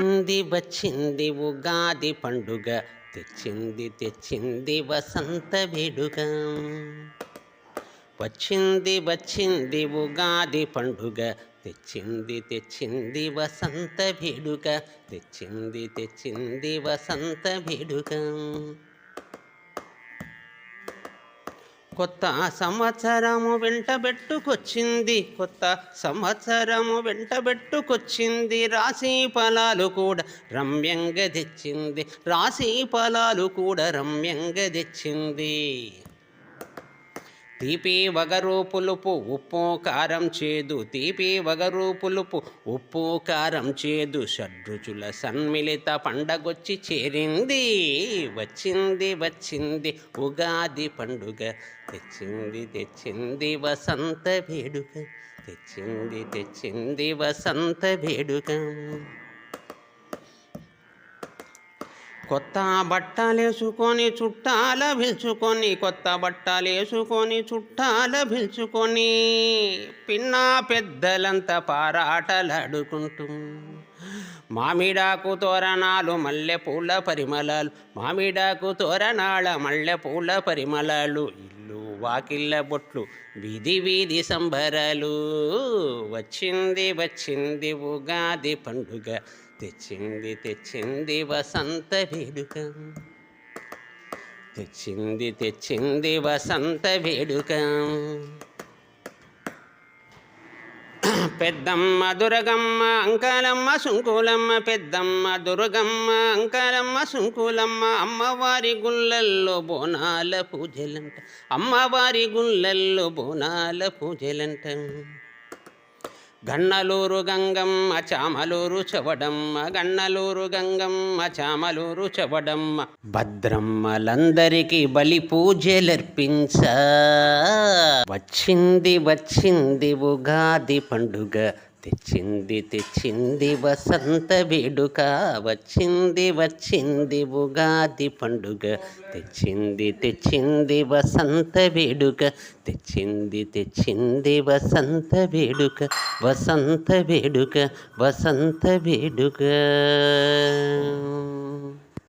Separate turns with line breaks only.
వచ్చింది వచ్చింది ఉగాది పండుగ. తెచ్చింది తెచ్చింది వసంత వేడుక. వచ్చింది వచ్చింది ఉగాది పండుగ. తెచ్చింది తెచ్చింది వసంత వేడుక. తెచ్చింది తెచ్చింది వసంత వేడుక. కొత్త సంవత్సరము వెంటబెట్టుకొచ్చింది కొత్త సంవత్సరము వెంటబెట్టుకొచ్చింది రాశి ఫలాలు కూడా రమ్యంగా తెచ్చింది రాశి ఫలాలు కూడా రమ్యంగా తెచ్చింది. తీపి వగరు పులుపు ఉప్పు కారం చేదు. తీపి వగరు పులుపు ఉప్పు కారం చేదు. షడ్రుచుల సన్మిళిత పండగొచ్చి చేరింది. వచ్చింది వచ్చింది ఉగాది పండుగ. తెచ్చింది తెచ్చింది వసంత వేడుక. తెచ్చింది తెచ్చింది వసంత వేడుక. కొత్త బట్టలేసుకొని చుట్టాల పిలుచుకొని కొత్త బట్టలేసుకొని చుట్టాల పిలుచుకొని పిన్న పెద్దలంతా పారాటలాడుకుంటూ. మామిడాకు తోరణాలు మల్లె పూల పరిమళాలు మామిడాకు తోరణాల మల్లె పూల పరిమళాలు ఇల్లు వాకిళ్ళ బొట్లు. వీధి వీధి సంబరాలు. వచ్చింది వచ్చింది ఉగాది పండుగ. తెచ్చింది తెచ్చింది వసంత వేడుక. తెచ్చింది తెచ్చింది వసంత వేడుక. పెద్దమ్మ దుర్గమ్మ అంకాలమ్మ సుంకులమ్మ పెద్దమ్మ దుర్గమ్మ అంకాలమ్మ సుంకులమ్మ అమ్మవారి గుళ్ళల్లో బోనాల పూజలంట అమ్మవారి గుళ్ళల్లో బోనాల పూజలంట. గన్నలూరు గంగమ్మ చామలూరు చవడమ్మ గన్నలూరు గంగమ్మ చామలూరు చవడమ్మ భద్రమ్మలందరికీ బలి పూజలర్పించ. వచ్చింది వచ్చింది ఉగాది పండుగ. తెచ్చింది తెచ్చింది వసంత వేడుక. వచ్చింది వచ్చింది ఉగాది పండుగ. తెచ్చింది తెచ్చింది వసంత వేడుక. తెచ్చింది తెచ్చింది వసంత వేడుక. వసంత వేడుక వసంత వేడుక.